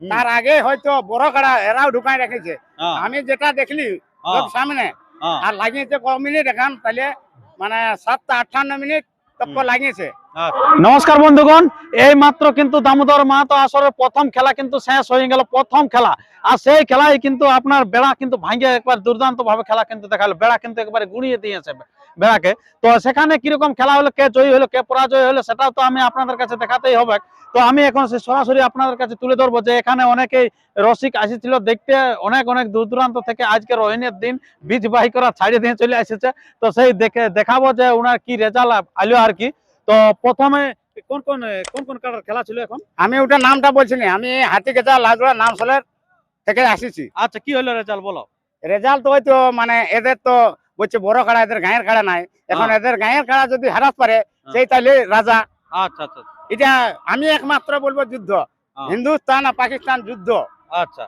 তার আগে হয়তো বড় কাড়া এরাও ঢুকাই রেখেছে। আমি যেটা দেখলি সামনে। আর লাগিয়েছে ক মিনিট? এখন তাহলে মানে সাতটা আটান্ন মিনিট তক লাগিয়েছে। নমস্কার বন্ধুগণ, এই মাত্র কিন্তু দামোদর মাহাতো আসরের প্রথম খেলা কিন্তু শেষ হয়ে গেল, প্রথম খেলা। আর সেই খেলায় কিন্তু আপনার বেড়া কিন্তু ভাঙে একবার দুর্দান্ত ভাবে খেলা কিন্তু দেখাল, বেড়া কিন্তু একবারে গুড়িয়ে দিয়েছে বেড়াকে। তো সেখানে কীরকম খেলা হলো, কে জয়ী হলো, কে পরাজয় হলো, সেটাও তো আমি আপনাদের কাছে দেখাতেই হবে। তো আমি এখন সে সরাসরি আপনাদের কাছে তুলে ধরবো যে এখানে অনেকেই রসিক আসেছিল, দেখতে অনেক অনেক দূর দূরান্ত থেকে আজকে রোহিণীর দিন, বীজ বাহি করা ছাড়িয়ে দিয়ে চলে এসেছে। তো সেই দেখে দেখাবো যে ওনার কি রেজাল্ট, আলো আর কি। তো প্রথমে কোন কোন কোন কোন কালার খেলা ছিল এখন? আমি ওটা নামটা বলছি না আমি হাতি কেচা লাজুড়া নাম সলের থেকে আসিছি। আচ্ছা কি হলো রেজাল্ট বলো? রেজাল্ট ওই তো মানে এদের তো বলছে বড় কাড়া এদের গায়ের কাড়া নাই। এখন হ্যাঁ। এদের গায়ের কাড়া যদি হারাত পারে সেই তাহলে রাজা। আচ্ছা আচ্ছা এটা আমি একমাত্র বলব যুদ্ধ। হ্যাঁ। হিন্দুস্তান আর পাকিস্তান যুদ্ধ। আচ্ছা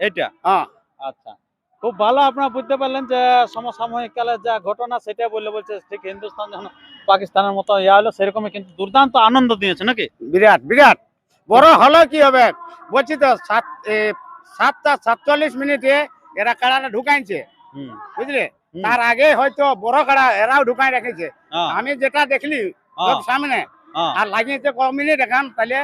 এটা হ্যাঁ। আচ্ছা। খুব ভালো আপনারা বুঝতে পারলেন যে সমসাময়িক কালে যা ঘটনা সেটা বললে বলছে ঠিক হিন্দুস্তান যখন পাকিস্তানের মতো ইয়া হলো সেরকমই কিন্তু দুর্দান্ত আনন্দ দিয়েছে নাকি? বিরাট বিরাট। বড় হলো কি হবে? বলছি তো সাত এ, সাতটা সাতচল্লিশ মিনিটে এরা কাড়াটা ঢুকাইছে। হুম। বুঝলে? হুম। তার আগে হয়তো বড় কাড়া এরাও ঢুকাই রেখেছে। হ্যাঁ, আমি যেটা দেখলি হ্যাঁ, সামনে। হ্যাঁ, আর লাগিয়েছে ক মিনিট? এখন তাহলে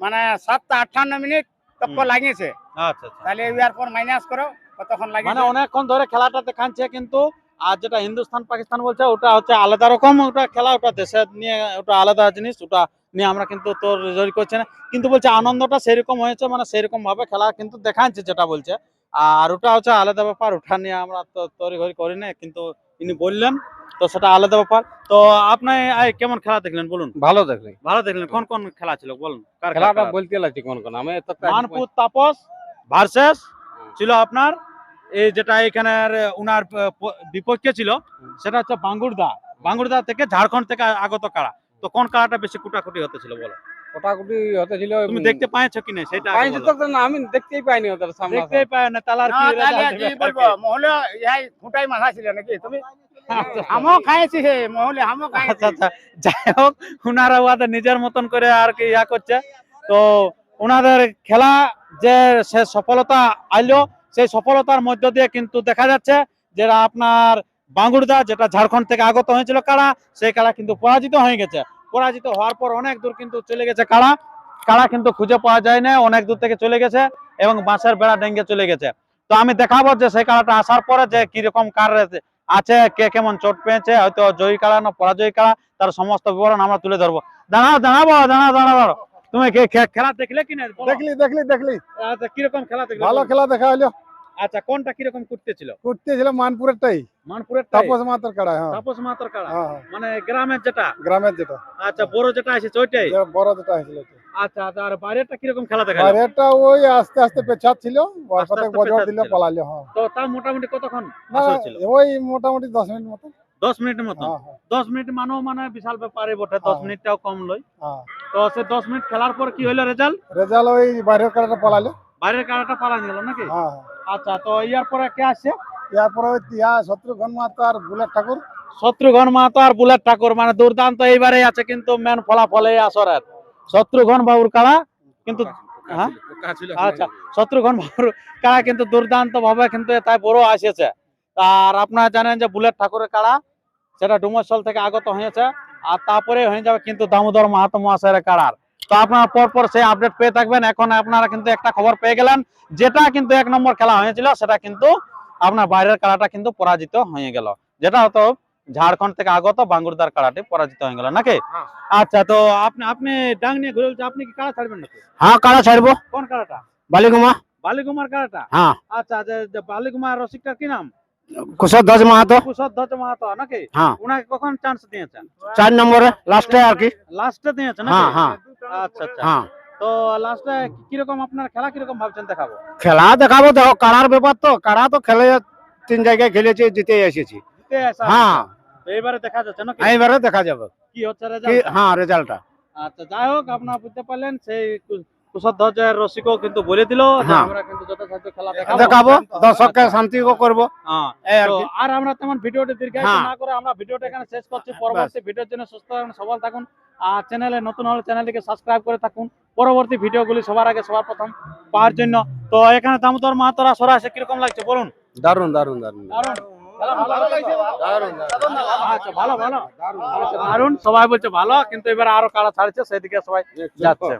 মানে সাতটা আটান্ন মিনিট তক হুম। লাগিয়েছে। আচ্ছা আচ্ছা। তাহলে ইয়ার পর মাইনাস করো। কতক্ষণ মানে লাগিয়েছে অনেকক্ষণ ধরে খেলাটা দেখাচ্ছে কিন্তু আর যেটা হিন্দুস্তান পাকিস্তান বলছে ওটা হচ্ছে আলাদা রকম ওটা খেলা ওটা দেশের নিয়ে ওটা আলাদা জিনিস ওটা নিয়ে আমরা কিন্তু তোর রেজাল্ট করছে না। কিন্তু বলছে আনন্দটা সেরকম হয়েছে মানে সেরকম ভাবে খেলা কিন্তু দেখাচ্ছে যেটা বলছে। আর ওটা হচ্ছে আলাদা ব্যাপার ওটা নিয়ে আমরা তো তৈরি ঘড়ি করি না কিন্তু ইনি বললেন তো সেটা আলাদা ব্যাপার। তো আপনি কেমন খেলা দেখলেন বলুন? ভালো দেখলেন। ভালো দেখলেন কোন কোন খেলা ছিল বলুন? খেলাটা বলতে লাগছে কোন কোন আমি তো মানপুর তাপস ভার্সেস। ছিল আপনার এই যেটা এখানের উনার বিপক্ষে ছিল সেটা হচ্ছে বাঙ্গুরদা। বাঙ্গুরদা থেকে ঝাড়খণ্ড থেকে আগত কাড়া তো কোন কাড়াটা বেশি কুটাকুটি হতে ছিল বলো? কোটাকুটি হতে ছিল তুমি দেখতে পাইছো কি না সেটা আগে তো না আমি দেখতেই পাইনি ওদের সামনে দেখতেই পায় না তাহলে কি কি বলব মহলে মাথা ছিল নাকি? তুমি আচ্ছা, খাইছি হে মহলে আমিও আচ্ছা খাইছি। আচ্ছা যাই হোক ওদের নিজের মতন করে আর কি ইয়া করছে। তো ওনাদের খেলা যে সে সফলতা আইলো, সেই সফলতার মধ্য দিয়ে কিন্তু দেখা যাচ্ছে যেটা আপনার বাঙ্গুরদা, যেটা ঝাড়খণ্ড থেকে আগত হয়েছিল কাড়া, সেই কাড়া কিন্তু পরাজিত হয়ে গেছে। পরাজিত হওয়ার পর অনেক দূর কিন্তু চলে গেছে কাড়া। কাড়া কিন্তু খুঁজে পাওয়া যায় না অনেক দূর থেকে চলে গেছে এবং বাঁশের বেড়া ডেঙ্গে চলে গেছে। তো আমি দেখাবো যে সেই কাড়াটা আসার পরে যে কীরকম কার আছে, কে কেমন চোট পেয়েছে, হয়তো জয়ী কাড়া না পরাজয়ী কাড়া, তার সমস্ত বিবরণ আমরা তুলে ধরবো। দাঁড়াও, দাঁড়াবো দাঁড়াও, দাঁড়াবো। তুমি খেলা দেখলে কি না। দেখলি দেখলি দেখলি। আচ্ছা কীরকম খেলা দেখলে ভালো খেলা দেখা হলো আচ্ছা কোনটা কীরকম করতে ছিল করতে ছিল মানপুরেরটাই? মানপুরের তাপস মাতার কাড়া হ্যাঁ। তাপস মাতর কাড়া? হ্যাঁ, হ্যাঁ, মানে গ্রামের যেটা? গ্রামের যেটা। আচ্ছা বড় যেটা আছে ওইটাই? বড় যেটা ওটা। আচ্ছা আচ্ছা আর বাইরেটা কীরকম খেলা দেখা এটা ওই আস্তে আস্তে পেছাত ছিল বছর পেছাত দিলে। পালালো হ্যাঁ। তো তাও মোটামুটি কতক্ষণ আসর ছিল? ওই মোটামুটি দশ মিনিট মতো। দশ মিনিটের মতো? হ্যাঁ হ্যাঁ। দশ মিনিট মানেও মানে বিশাল ব্যাপারে বটে দশ হ্যাঁ। মিনিটটাও কম লই। হ্যাঁ। তো সে দশ মিনিট খেলার পর কি হইল রেজাল্ট রেজাল্ট ওই বাইরের কাড়াটা পালালো। বাইরের কাড়াটা পালা গেল নাকি? হ্যাঁ হ্যাঁ। আচ্ছা তো ইয়ার পরে কে আসছে? এরপরে ওই টিয়া শত্রুঘ্ন মাহাতো আর বুলেট ঠাকুর। শত্রুঘ্ন মাহাতো আর বুলেট ঠাকুর মানে দুর্দান্ত এইবারে আছে কিন্তু মেন ফলাফল আসরের। শত্রুঘ্ন বাবুর কাড়া কিন্তু হ্যাঁ? আচ্ছা শত্রুঘ্ন বাবুর কাড়া কিন্তু দুর্দান্ত ভাবে কিন্তু তাই বড় আসেছে। আর আপনারা জানেন যে বুলেট ঠাকুরের কাড়া সেটা ডুমরসল থেকে আগত হয়েছে। আর তারপরে হয়ে যাবে কিন্তু দামোদর মাহাতো মহাশয়ের কাড়ার তো আপনারা পর পর সেই আপডেট পেয়ে থাকবেন। এখন আপনারা কিন্তু একটা খবর পেয়ে গেলেন যেটা কিন্তু এক নম্বর খেলা হয়েছিল সেটা কিন্তু আপনার বাইরের কাড়াটা কিন্তু পরাজিত হয়ে গেল। যেটা হতো ঝাড়খণ্ড থেকে আগত বাঙ্গুরদার কাড়াটি পরাজিত হয়ে গেল নাকি? হ্যাঁ। আচ্ছা তো আপনি আপনি ডাং নিয়ে ঘুরে আপনি কি কাড়া ছাড়বেন নাকি? হ্যাঁ কাড়া ছাড়বো? কোন কাড়াটা বালিগুমা। বালিকুমার কাড়াটা হ্যাঁ। আচ্ছা যে যে বালিকুমার রসিকটার কি নাম? কুশল দাস মাহাতো কুশল দত্ত মাহাতো নাকি হ্যাঁ। উনাকে কখন চান্স দিয়েছেন চার নম্বরে লাস্টে আর কি লাস্টে দিয়েছেন হ্যাঁ হ্যাঁ আচ্ছা আচ্ছা হ্যাঁ তো লাস্টে কীরকম আপনার খেলা কীরকম ভাবছেন দেখাবো খেলা দেখাবো দেখো কাড়ার ব্যাপার তো কাড়া তো খেলে তিন জায়গায় খেলেছি জিতে এসেছি জিতে আসা হ্যাঁ তো এবারে দেখা যাচ্ছে নাকি এইবারে দেখা যাবে কি হচ্ছে কি রেজাল্ট হ্যাঁ রেজাল্টটা আচ্ছা যাই হোক আপনারা বুঝতে পারলেন সেই কু- কুশধ্বজের রসিকও কিন্তু বলে দিল হ্যাঁ। আমরা কিন্তু যথাসাধ্য খেলা দেখাবো। দেখাবো দর্শককে শান্তি করব। হ্যাঁ, আর তো কি আর আমরা তেমন ভিডিওটি দীর্ঘায়িত হ্যাঁ। না করে আমরা ভিডিওটা এখানে শেষ করছি। পরবর্তী ভিডিওর জন্য সুস্থ থাকুন সবল থাকুন। আর চ্যানেলে নতুন হলে চ্যানেলটিকে সাবস্ক্রাইব করে থাকুন। পরবর্তী ভিডিওগুলি সবার আগে সবার প্রথম পাওয়ার জন্য। তো এখানে দামোদর মাহাতরা সরা আছে কীরকম লাগছে বলুন? দারুণ দারুণ দারুণ ভালো ভালো আচ্ছা, সবাই বলছে ভালো কিন্তু এবার আরও কারা ছাড়ছে সেদিকে সবাই যাচ্ছে।